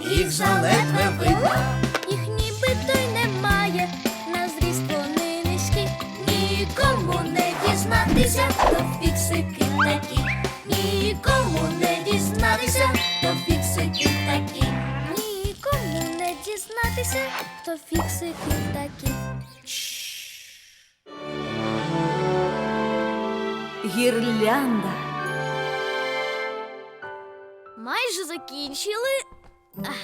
їх заледве видно. Їх нібито й немає, на зріст вони низькі. Нікому не дізнатися, то фіксики такі. Нікому не дізнатися, то фіксики такі. Нікому не дізнатися, то фіксики такі. Гірлянда. Майже закінчили. Ах.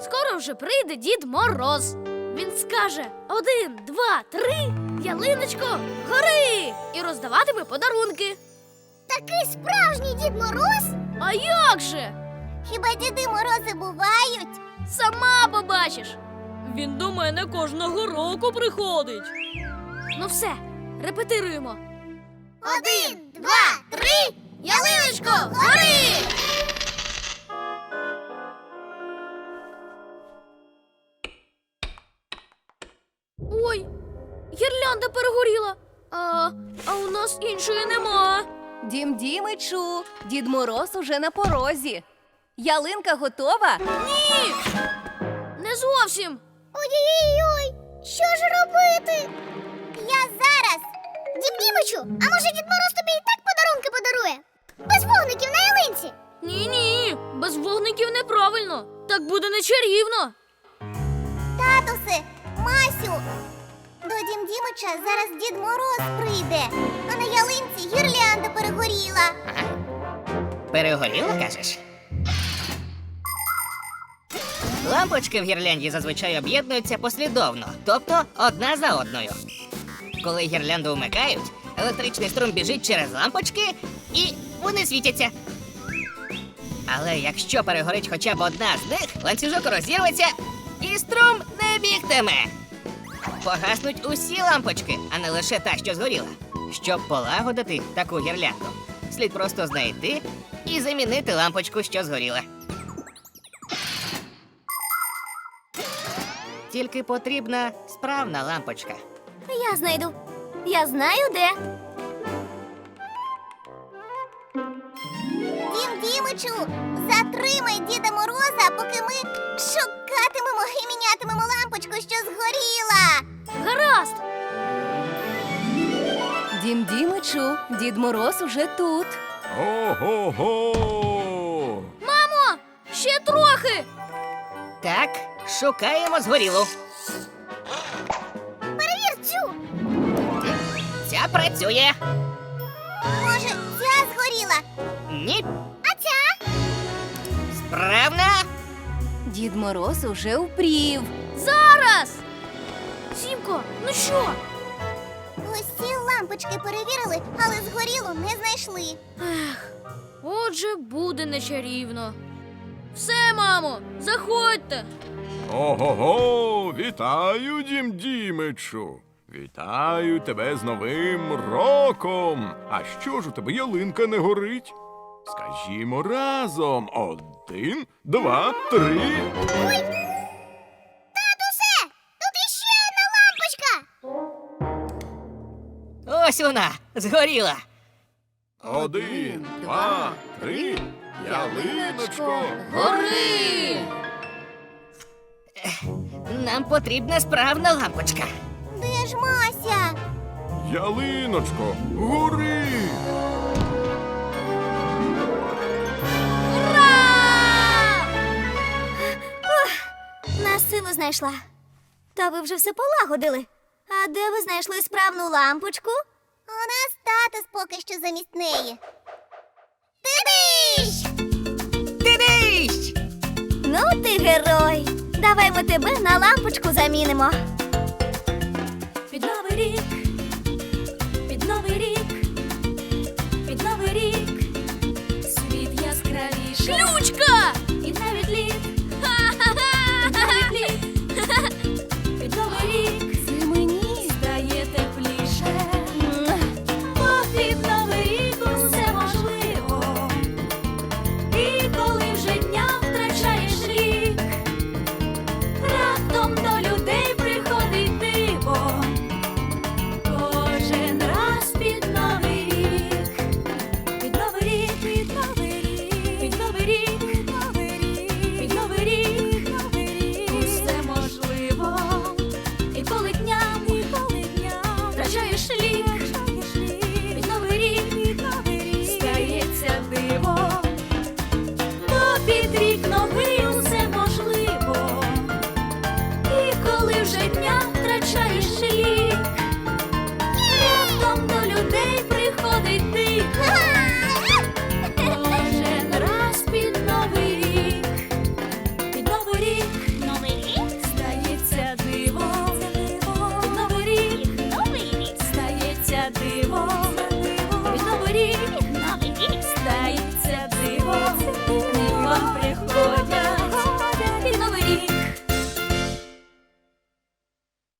Скоро вже прийде Дід Мороз. Він скаже один, два, три, ялиночко, гори! І роздаватиме подарунки. Такий справжній Дід Мороз? А як же? Хіба Діди Морози бувають? Сама побачиш. Він до мене кожного року приходить. Ну все, репетируємо. Один, гірлянда перегоріла. А, а у нас іншої нема. Дім Дімичу, Дід Мороз уже на порозі. Ялинка готова? Ні! Не зовсім. Ой-ой-ой, що ж робити? Я зараз. Дім Дімичу, а може Дід Мороз тобі і так подарунки подарує? Без вогників на ялинці. Ні, ні, без вогників неправильно. Так буде нечарівно. Татусе, Масю, до Дім Дімича зараз Дід Мороз прийде, а на ялинці гірлянда перегоріла. Перегоріло, кажеш? Лампочки в гірлянді зазвичай об'єднуються послідовно, тобто одна за одною. Коли гірлянду вмикають, електричний струм біжить через лампочки і вони світяться. Але якщо перегорить хоча б одна з них, ланцюжок розірветься і струм не бігтиме. Погаснуть усі лампочки, а не лише та, що згоріла. Щоб полагодити таку гірлянду, слід просто знайти і замінити лампочку, що згоріла. Тільки потрібна справна лампочка. Я знайду. Я знаю де. Дім Дімичу, затримай Діда Мороза, поки ми шукатимемо і мінятимемо лампочку, що згоріла. Гаразд. Дім Дімичу, Дід Мороз уже тут. Ого-го! Мамо, ще трохи. Так, шукаємо згорілу. Перевір цю. Ця працює. Може, ця згоріла, Ні, а ця? справна. Дід Мороз уже упрів. Зараз. Сімко, ну що? Усі лампочки перевірили, але згорілу не знайшли. Ех, отже, буде нечарівно. Все, мамо, заходьте. Ого-го! Вітаю, дім Дімичу! Вітаю тебе з Новим роком! А що ж у тебе ялинка не горить? Скажімо разом. Один, два, три. Татусе, Ось вона згоріла. Один, два, три. Ялиночко, Гори! Нам потрібна справна лампочка. Де ж Мася? ялиночко, гори! На силу знайшла. Та ви вже все полагодили. А де ви знайшли справну лампочку? Татус поки що замість неї. Ти-дищ! Ти дищ! Ну ти герой. Давай ми тебе на лампочку замінимо. Під новий рік, під новий рік, під новий рік, світ яскравіший. Ключка! житті.